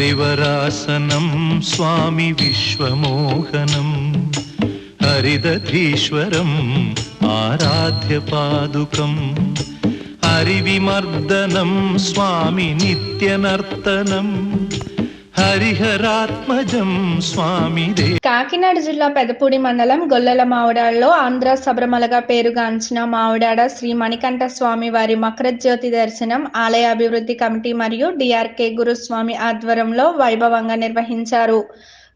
హరివరాసనం స్వామి విశ్వమోహనం హరిదధీశ్వరం ఆరాధ్య పాదుకం హరివిమర్దనం స్వామి నిత్యనర్తనం హరిహరాత్మజం స్వామి కాకినాడ జిల్లా పెదపూడి మండలం గొల్లల మావిడాడలో ఆంధ్ర శబరిమలగా పేరుగాంచిన మావిడాడ శ్రీ మణికంఠ స్వామి వారి మకరజ్యోతి దర్శనం ఆలయ అభివృద్ధి కమిటీ మరియు డిఆర్కే గురుస్వామి ఆధ్వర్యంలో వైభవంగా నిర్వహించారు.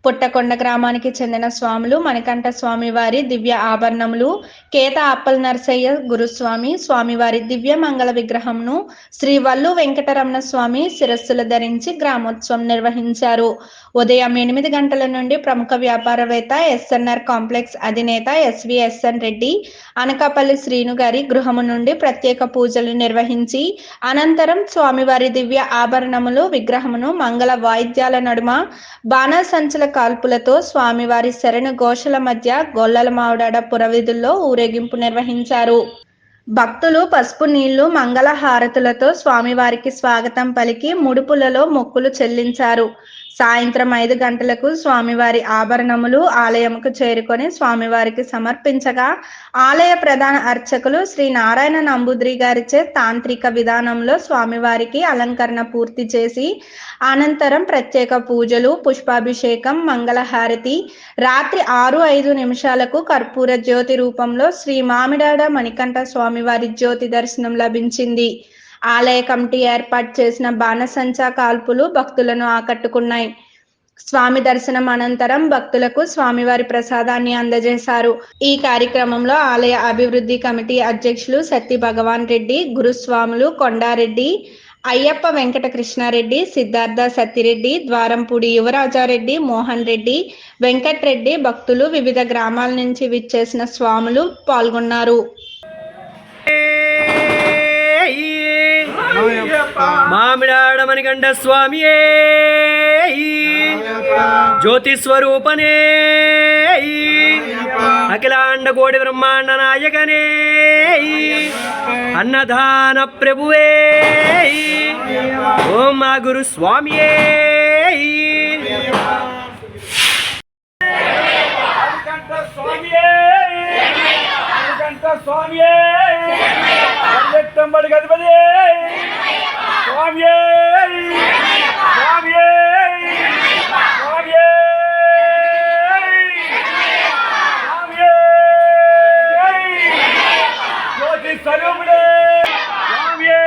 పుట్టకొండ గ్రామానికి చెందిన స్వాములు మణికంఠ స్వామి వారి దివ్య ఆభరణములు కేత అప్పల్ నరసయ్య గురుస్వామి స్వామివారి దివ్య మంగళ విగ్రహంను శ్రీ వల్లు వెంకటరమణ స్వామి శిరస్సులు ధరించి గ్రామోత్సవం నిర్వహించారు. ఉదయం ఎనిమిది గంటల నుండి ప్రముఖ వ్యాపారవేత్త ఎస్ఎన్ఆర్ కాంప్లెక్స్ అధినేత ఎస్విఎస్ఎన్ రెడ్డి అనకాపల్లి శ్రీను గారి గృహము నుండి ప్రత్యేక పూజలు నిర్వహించి అనంతరం స్వామివారి దివ్య ఆభరణములు విగ్రహమును మంగళ వాయిద్యాల నడుమ బాణాసంచల కాల్పులతో స్వామివారి శరణు ఘోషల మధ్య గొల్లల మావిడాడ పురవీధుల్లో ఊరేగింపు నిర్వహించారు. భక్తులు పసుపు నీళ్ళు మంగళ హారతులతో స్వామివారికి స్వాగతం పలికి ముడుపులలో మొక్కులు చెల్లించారు. సాయంత్రం ఐదు గంటలకు స్వామివారి ఆభరణములు ఆలయముకు చేరుకొని స్వామివారికి సమర్పించగా ఆలయ ప్రధాన అర్చకులు శ్రీ నారాయణ నంబుద్రి గారిచే తాంత్రిక విధానంలో స్వామివారికి అలంకరణ పూర్తి చేసి అనంతరం ప్రత్యేక పూజలు పుష్పాభిషేకం మంగళహారతి రాత్రి ఆరు ఐదు నిమిషాలకు కర్పూర జ్యోతి రూపంలో శ్రీ మామిడాడ మణికంఠ స్వామివారి జ్యోతి దర్శనం లభించింది. ఆలయ కమిటీ ఏర్పాటు చేసిన బాణసంచా కాల్పులు భక్తులను ఆకట్టుకున్నాయి. స్వామి దర్శనం అనంతరం భక్తులకు స్వామివారి ప్రసాదాన్ని అందజేశారు. ఈ కార్యక్రమంలో ఆలయ అభివృద్ధి కమిటీ అధ్యక్షులు సత్తి భగవాన్ రెడ్డి గురుస్వాములు కొండారెడ్డి అయ్యప్ప వెంకట కృష్ణారెడ్డి సిద్ధార్థ సత్తిరెడ్డి ద్వారంపూడి యువరాజారెడ్డి మోహన్ రెడ్డి వెంకట్రెడ్డి భక్తులు వివిధ గ్రామాల నుంచి విచ్చేసిన స్వాములు పాల్గొన్నారు. మామిడాడ మణికంఠ స్వామి జ్యోతి స్వరూపనే అఖిలాండ కోటి బ్రహ్మాండ నాయకనే అన్నదాన ప్రభువే ఓం మా గురు స్వామియే స్వామియే గదిపతి స్వామియే స్వామియే స్వామియే స్వామియే జ్యోతి స్వరూపుడే స్వామియే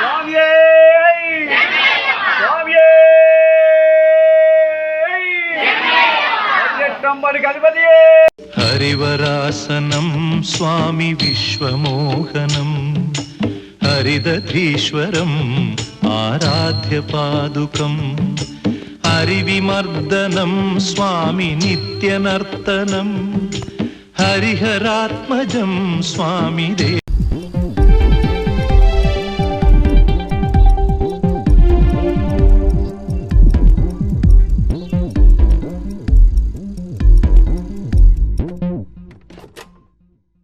స్వామియే స్వామియే ఎట్టంబడి గదిపతి హరివరాసనం స్వామి విశ్వమోహనం. హరిదధీశ్వరం ఆరాధ్య పాదుకం. హరివిమర్దనం స్వామి నిత్యనర్తనం. హరిహరాత్మజం స్వామి దే